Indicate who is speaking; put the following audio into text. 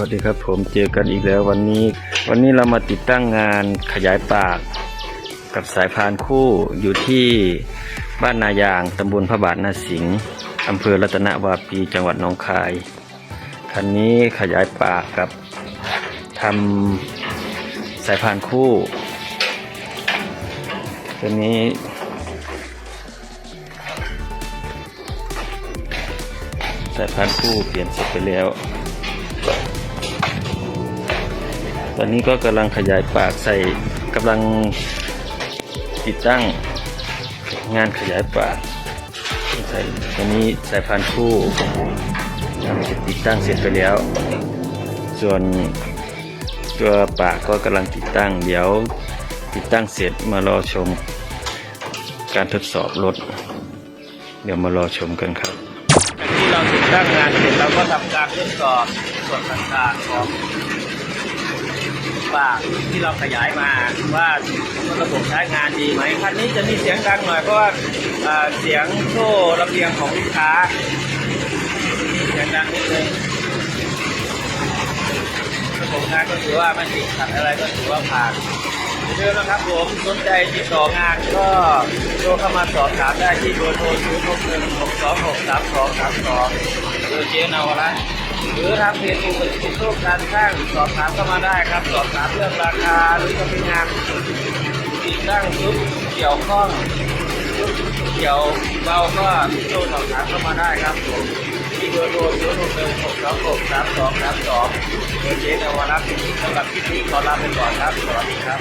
Speaker 1: วัสดีครับผมเจอกันอีกแล้ววันนี้ วันนี้เรามาติดตั้งงานขยายปากกับสายพานคู่อยู่ที่บ้านนายางตำบลพระบาทนาสิงห์อำเภอรัตนวาปีจังหวัดหนองคายคันนี้ขยายปากกับทำสายพานคู่ตัวนี้สายพานคู่เปลี่ยนเสร็จไปแล้ว ตอนนี้ก็กำลังขยายปากใส่กำลังติดตั้งงานขยายปากใส่ตอนนี้สายพานคู่ติดตั้งเสร็จไปแล้ว ส่วนตัวปากก็กำลังติดตั้ง เดี๋ยวติดตั้งเสร็จมารอชม การทดสอบรถ เดี๋ยวมารอชมกันครับ
Speaker 2: ที่เราติดตั้งงานเสร็จเราก็ทำการทดสอบส่วนต่างๆของ ปาที่เราขยายมาว่าระบบใช้งานดีไหมคันนี้จะมีเสียงดังหน่อยเพราะว่าเสียงโซ่ระเบียงของลูกค้าเสียงดังนิดนึงระบบงานก็ถือว่าไม่ติดขัดอะไรก็ถือว่าผ่านเดิมนะครับผมสนใจติดต่องานก็โทรเข้ามาสอบถามได้ที่เบอร์โทรศูนย์หกหนึ่งหกสองหกสามสองสามสองเบอร์เจนาวรัตน์ หรือทางเพจกลุ่มติดโชคการสร้างสอบถามเข้ามาได้ครับ สอบถามเรื่องราคาหรือจะเป็นงานติดตั้งชุดเกี่ยวข้องชุดเกี่ยวเบาก็โทรสอบถามเข้ามาได้ครับผมที่เบอร์โทรศูนย์หกหนึ่งหกสองหกสามสองสามสองเบอร์เจนาวรัตน์สำหรับคลิปนี้ขอลาไปก่อนครับสวัสดีครับ